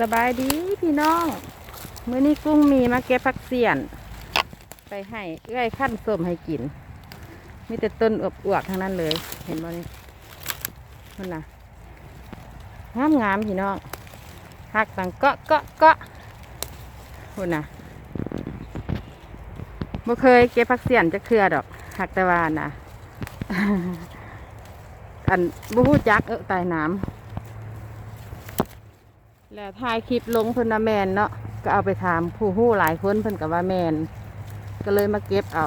สบายดีพี่น้องมื้อนี้กุ้งมีมาเก็บผักเสียน ไปให้เอื้อยขั้นส้มให้กิน มีแต่ต้นอวบๆทั้งนั้นเลย เห็นบ่นี่มันน่ะงามงามๆพี่น้องหักตังเกาะเกาะเกาะคุณน่ะบ่เคยเก็บผักเสียนจะเครือดอกหักต่ว่าน่ะอันบ่ฮู้จักเออใต้น้ำ แล้วถ่ายคลิปลงเพิ่นว่าแมนเนาะก็เอาไปถามผู้ฮู้หลายคนเพิ่นก็ว่าแมนก็เลยมาเก็บเอา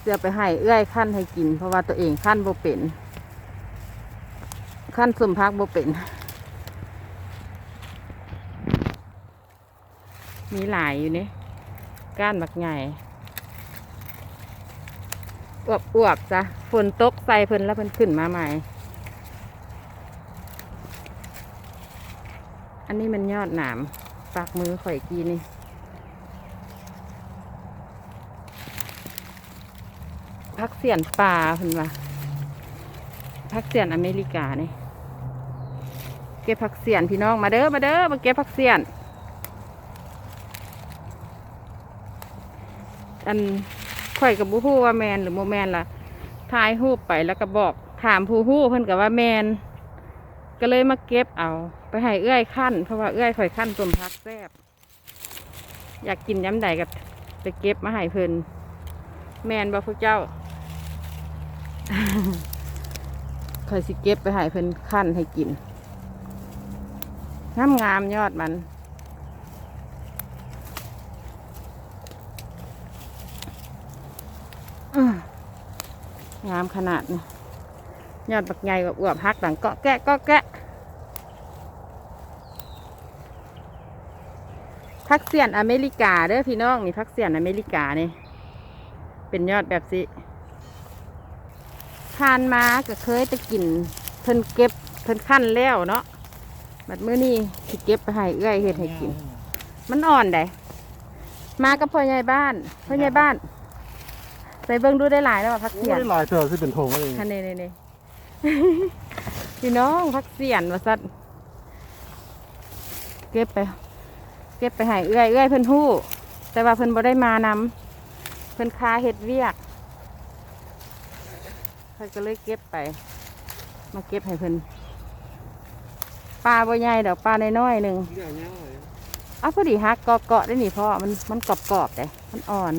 เสื้อไปให้เอื้อยขั้นให้กิน เพราะว่าตัวเองขั้นบ่เป็นขั้นสมพักบ่เป็น มีหลายอยู่นี่ก้านบักใหญ่อวบอวบๆจ้ะฝนตกใส่เพิ่นแล้วเพิ่นขึ้นมาใหม่ อันนี้มันยอดหนามปากมือข่อยกีนี่พักเสียนป่าเพิ่นว่าพักเสียนอเมริกานี่เก็บผักเสียนพี่น้องมาเด้อมาเด้อมาเก็บผักเสียน อันข่อยกับบูฮู้ว่าแมนหรือโมแมนล่ะถ่ายรูปไปแล้วก็บอกถามผู้ฮู้เพิ่นกับว่าแมน ก็เลยมาเก็บเอา ไปให้เอื้อยขั้นเพราะว่าเอื้อยข่อยขั้นต้มพักแซ่บอยากกินย้ำใดกับไปเก็บมาให้เพิ่นแมนบ่พวกเจ้าข่อยสิเก็บไปให้เพิ่นขั้นให้กินงามงามยอดมันงามขนาดนี้ยอดบักใหญ่กับอวบฮักหลังเกาะแกะเกาะแกะพัก เสียนอเมริกาเด้อพี่น้องนี่พักเสียนอเมริกานี่เป็นยอดแบบสิทานมาก็เคยจะกินเพิ่นเก็บเพิ่นขั้นแล้วเนาะบัดมื้อนี้สิเก็บไปให้เอื้อยเฮ็ดให้กิน มันอ่อนได้มากับพ่อใหญ่บ้านพ่อใหญ่บ้านใส่เบิ่งดูได้หลายแล้วว่าพักโอ้เสียนได้หลายเธอที่เป็นธงอะไรอันนี้นี่นี่พี่น้องพักเสียนว่าสัตเก็บไป เก็บไปให้เอื้อยเอื้อยเพิ่นหู้ แต่ว่าเพิ่นบ่ได้มานำเพิ่นคาเฮ็ดเวียกเพิ่นก็เลยเก็บไป มาเก็บให้เพิ่นปลาบ่ใหญ่ดอกปลาน้อยๆหนึ่งเรื่องเนี้ยเลยอ้าวพอดีฮักเกาะๆได้หนี่พ่อมันมันกรอบๆเลยมันอ่อน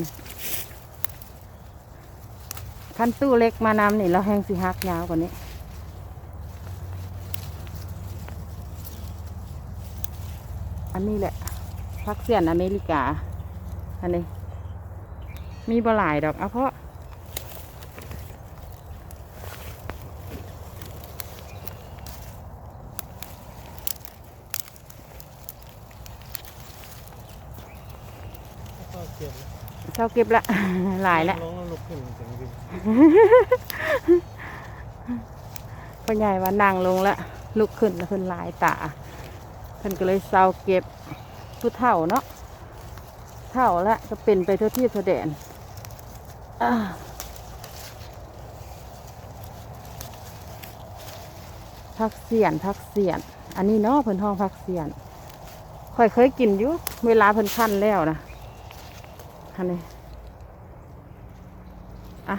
คันตู้เล็กมานำนี่เราแห้งสิฮักยาวกว่านี้อันนี้แหละ พักเสียนอเมริกา อันนี้ มีบหลายดอกเอาเพราะเศร้าเก็บละหลายแล้วลงแล้วลุกขึ้นเสียงวินพ่อใหญ่ว่านั่งลงล้วลุกขึ้นแล้วเพิ่นหลายตาเพิ่นก็เลยเศร้าเก็บ ผู้เฒ่าเนาะเฒ่าแล้วก็เป็นไปทั่วที่ทั่วแดนอ่าพักเสียนพักเสียน อันนี้เนาะเพิ่นห้องพักเสียนค่อยเคยกินอยู่เวลาเพิ่นคั้นแล้วนะอันนี้อะ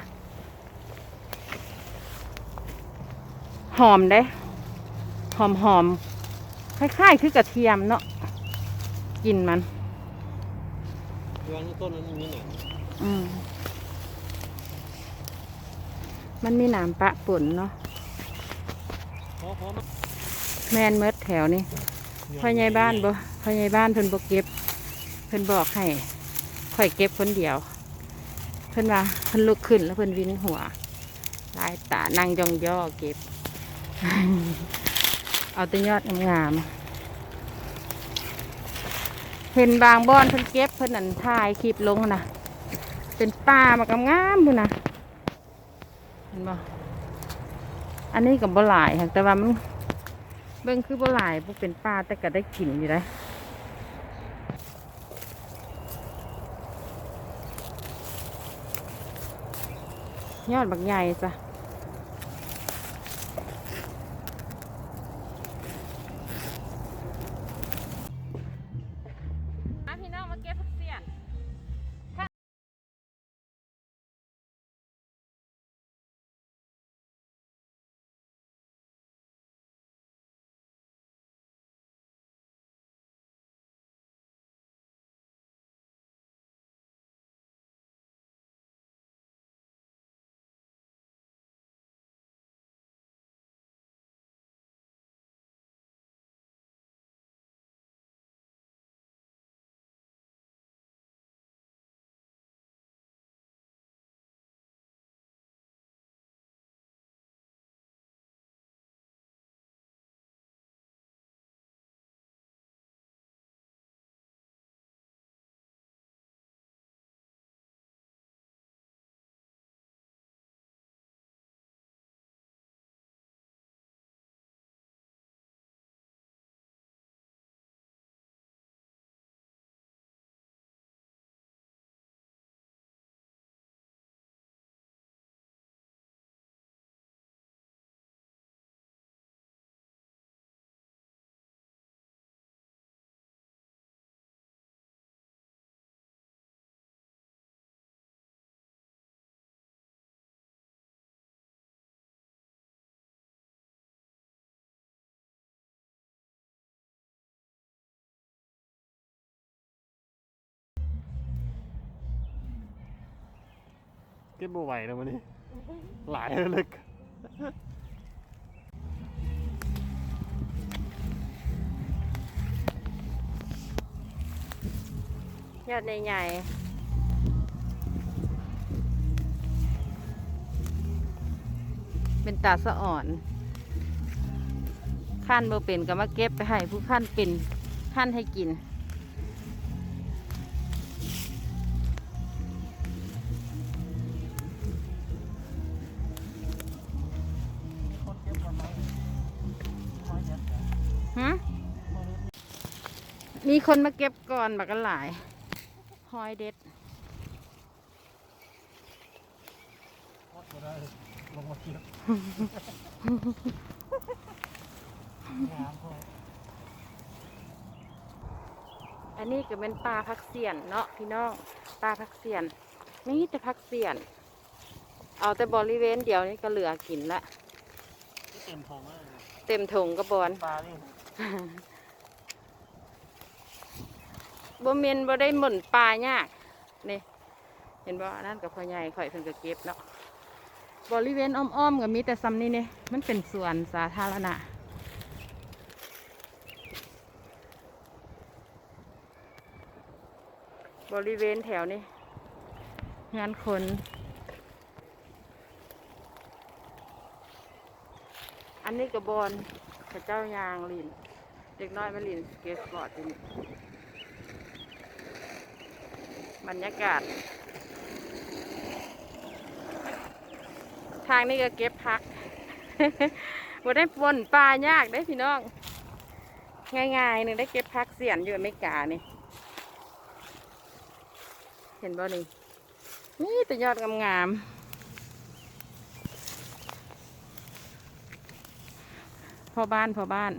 หอมได้หอมหอมคล้ายๆคือกระเทียมเนาะ กลินมันวางต้นนั้นมีหนังอืมมันมีหนามปะป่นเนาะพอพอมาแมนเมดแถวนี้พ่อใหญ่บ้านบ่พ่อใหญ่บ้านเพิ่นบ่เก็บ เพิ่นบอกให้ค่อยเก็บคนเดียว เพิ่นว่าเพิ่นลุกขึ้นแล้วเพิ่นวินหัวลายตานั่งยองย่อเก็บ เอาแต่ยอดงามๆ เห็นบางบอนเพิ่นเก็บเพิ่นนั่นถ่ายคลิปลงนะเป็นป่ามากงามๆพุ่นนะเห็นบ่อันนี้กับบ่หลายแต่ว่ามันเบิ่งคือบ่หลายบ่เป็นป่าแต่ก็ได้กินอยู่ได้ยอดบักใหญ่จ้ะ เก็บบ่ไหวแล้ววันนี้ หลายเลยยอดใหญ่ๆเป็นตาสะอ่อนขั้นบ่เป็นก็มาเก็บไปให้ผู้ขั้นเป็นขั้นให้กินคน มีคนมาเก็บก่อนบักกันหลาย หอยเด็ดก็ได้ลงมาเก็บงามพออันนี้ก็เป็นปลาพักเสียนเนาะพี่น้องปลาพักเสียนนี่แต่พักเสียน เอาแต่บริเวณเดียวนี่ก็เหลือกินละเต็มทองมากเลยเต็มถุงกระบอนปลานี่ บ่เมนบ่ได้หม่นปลายากนี่เห็นบ่อันนั่นกับพ่อใหญ่ข่อยเพิ่นก็เก็บเนาะบริเวณอ้อมๆก็มีแต่ซ้ำนี่นี่มันเป็นสวนสาธารณะบริเวณแถวนี้ งานคนอันนี้กระบอนพระเจ้ายางลินเด็กน้อยมาลินสเก็ตบอร์ดอยู่นี่ บรรยากาศ ทางนี้ก็เก็บพักบ่ได้ปนปลายากได้พี่น้อง ง่ายๆหนึ่งได้เก็บพักเสียนอยู่อเมริกานี่ เห็นบ่นี่นี่แต่ยอดงามๆพ่อบ้านพ่อบ้าน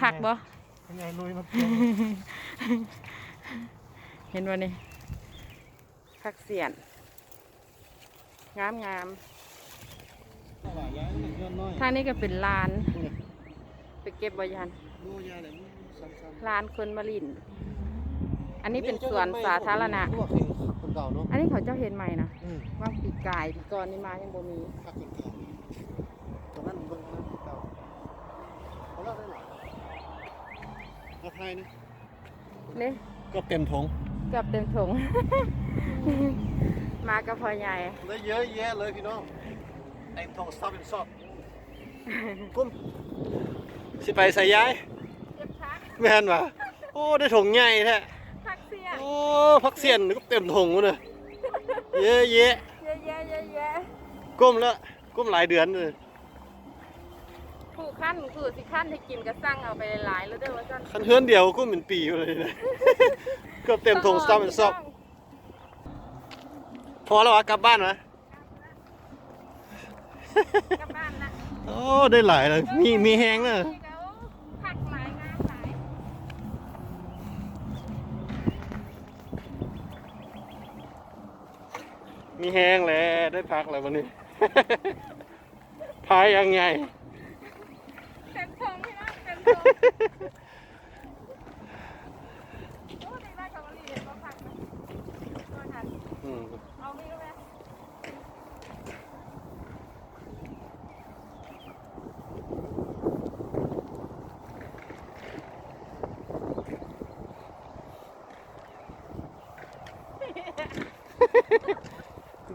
คักบ่ยังไงลุยมาเก็บเห็นบ่นี่ คักเสียน งามงามหลายอย่างเลยย้อนน้อยๆทางนี้ก็เป็นลาน ไปเก็บบ่ยันดูยาอะไรซ้ำลานคนมาลิน อันนี้เป็นสวนสาธารณะคนเก่าเนาะอันนี้เขาเจ้าเห็นใหม่นะอืมว่างปีกายปีก่อนนี่มายังบ่มีพักคนเก่าตรงนั้นเบิ่งนะคนเก่าเขาเล่าได้หรอเอาไทยนะนี่ก็เต็มทงเกือบเต็มถุง มากับพ่อใหญ่ได้เยอะแยะเลยพี่น้องไอ้ทงสต็อปเป็นซอบกุ้มสิไปใส่ย้ายเก็บพักแม่นวะโอ้ได้ถงใหญ่แท้พักเสียนโอ้พักเสียนก็เต็มถงวะเนี่ยเยอะแยะเยอะแยะเยอะแยะก้มแล้วก้มหลายเดือนเลยผู้ขั้นผู้สิขั้นให้กินก็สั่งเอาไปหลายๆแล้วเด้อว่าซั่นคันเฮือนเดียวก้มเป็นปีอยู่เลยนะเกือบเต็มถงสต็อปเป็นซอบ พอแล้ววะกลับบ้านวะกลับบ้านละโอ้ได้หลายเลยมีมีแหงเลยนี่ก็ผักหลายงามหลายมีแหงแล้วได้พักแล้ววันนี้ พายยังไง เต็มทงพี่น้องเต็มทงโอ้ดีมากกับวลีเด็ดมาผักนะตัวทัน อืม เอามีก็ไหม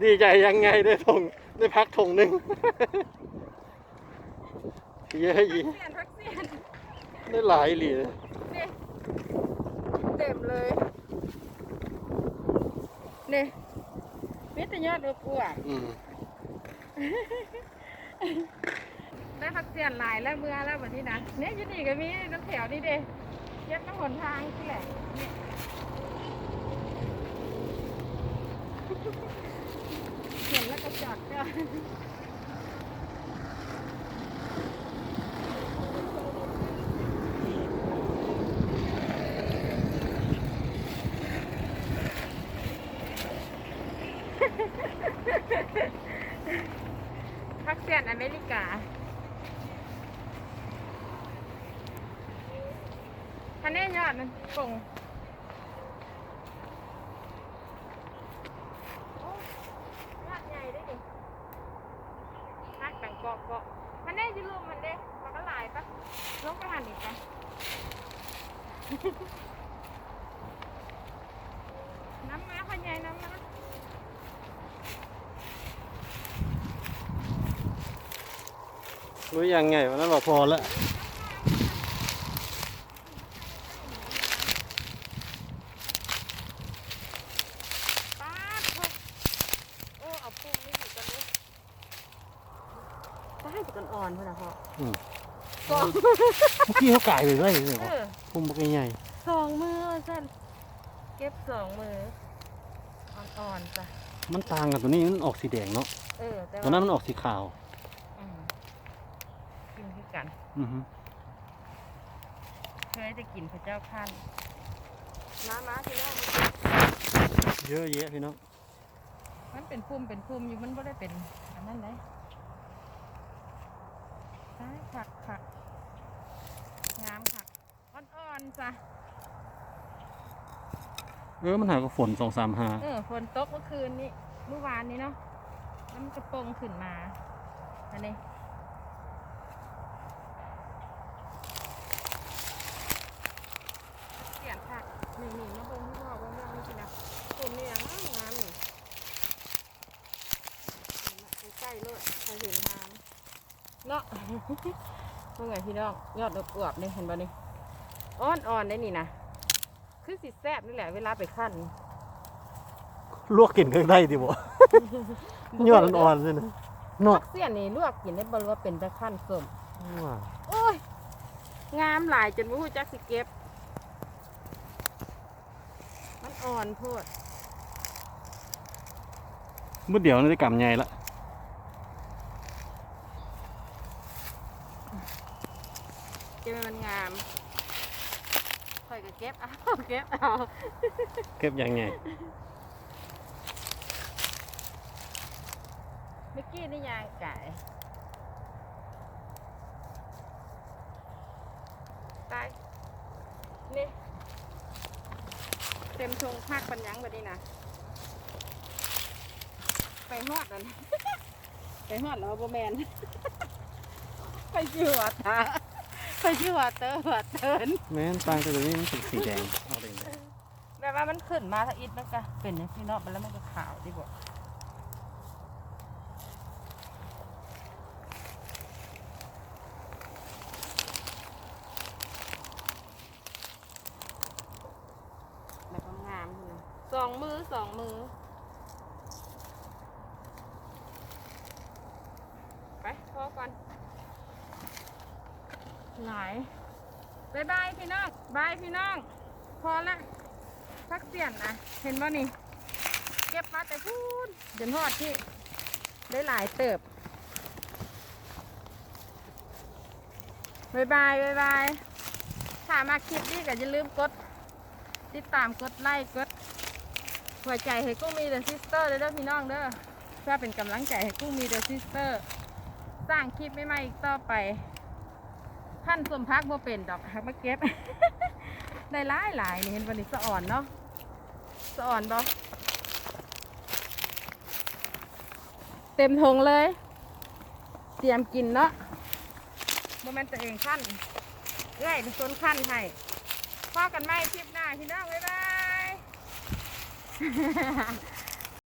ดีใจยังไงได้ถงได้พักถงหนึ่งเยอะอีเสียนพักเสียนได้หลายเหรียญนี่เต็มเลยนี่ มิตรยอดอบอวบอืมได้พักเสียนหลายแล้วเมื่อแล้วแบบนี้นะเนี่ยอยูนี่ก็มีน้ำแถวนี่เด้เย็บน้ำหนทางที่แหละนี่เห็นแล้วก็จอดก็พัก ตรงลากใหญ่ได้ดิลากแบ่งเกาะเกาะมันได้จิลมมันได้มันก็หลายปะลงไปหันอีกไปน้ำมาพันใหญ่น้ำมารู้ยังไงวันนั้นบอกพอแล้ว ป้าดกันอ่อนเพื่อนนะพ่ออืม สองเมื่อกี้เขาไก่เลยเลยเหรเอออพุ่มบักใหญ่สองมือสั่นเก็บสองมืออ่อนๆจ้ะๆมันต่างกันตัวนี้มันออกสีแดงเนาะเออแต่ตัวนั้นมันออกสีขาว อืมกินคือกัน อือฮึเคยจะกินพระเจ้าขั้นมามาทีแรกเยอะแยะพี่น้องมันเป็นพุ่มเป็นพุ่มอยู่มันไม่ได้เป็นอันนั้นเลยซ้าย ผักผักงามผักอ่อนๆจ้ะเออมันหากับฝนสองสามหาเออฝนตกเมื่อคืนนี้เมื่อวานนี้เนาะแล้วมันกระโปรงขึ้นมาอันนี้เสียงผักนี่นี่มาเบิ่งที่พ่อเบิ่งเรื่องนี้สินะตุ่มนี่อย่างงามงามนี่ใกล้ๆเลยพอเห็นทาง เนาะเมื่อไงพี่น้องยอดอวบๆนี่เห็นบ่นี่อ่อนๆได้นี่นะคือสิแซ่บนี่แหละเวลาไปขั้นลวกกินก็ได้ดิบ่ยอดอ่อนๆเลยนะเนาะผักเสี้ยนนี่ลวกกินได้บ่รู้ว่าเป็นตะขั้นส้มว้าโอ้ยงามหลายจนบ่ฮู้จักสิเก็บ มันอ่อนโพดเมื่อเดี๋ยวนี่ได้กำใหญ่ละ เก็บให้มันงามค่อยก็เก็บเอาเก็บเอาเก็บยังไงเมื่อกี้นี่ยางไก่ไปนี่เต็มทงภาคปัญญังแบบนี้นะไปฮอดนั่นไปฮอดแล้วโบแมนไปชื่อหัวตา ไปชื่อหัวเตอหัวเตินแม่นต่างแต่ตัวนี้มันเป็นสีแดงเอาเลยแบบว่ามันขึ้นมาถ้าอิดมันก็เป็นอย่างที่นอกไปแล้วมันก็ขาวดีกว่าแบบงามๆเลยสองมือสองมือ ไปพอก่อน หลายบายบายพี่น้องบายพี่น้อง พอละพักเสียนนะเห็นบ่นี่ เก็บมาแต่พูนเดินหอดที่ได้หลายเติบบายบายบายบายถ้ามาคลิปนี้ก็อย่าลืมกด ติดตามกดไลค์กดหัวใจให้กุ้งมีเดอะซิสเตอร์เด้อพี่น้องเด้อเพื่อเป็นกำลังใจให้กุ้งมีเดอะซิสเตอร์สร้างคลิปใหม่ๆอีกต่อไป ท่านสมพักบ่เป็นดอกหักมาเก็บ ได้หลายหลายนี่เห็นวันนี้สะอ่อนเนาะสะอ่อนบ่เต็มทงเลย เตรียมกินเนาะโมเมนต์ตัวเองขั้นเอ้ยเป็นคนขั้นให้พ่อกันไหมคลิปหน้าพี่น้องบ๊ายบาย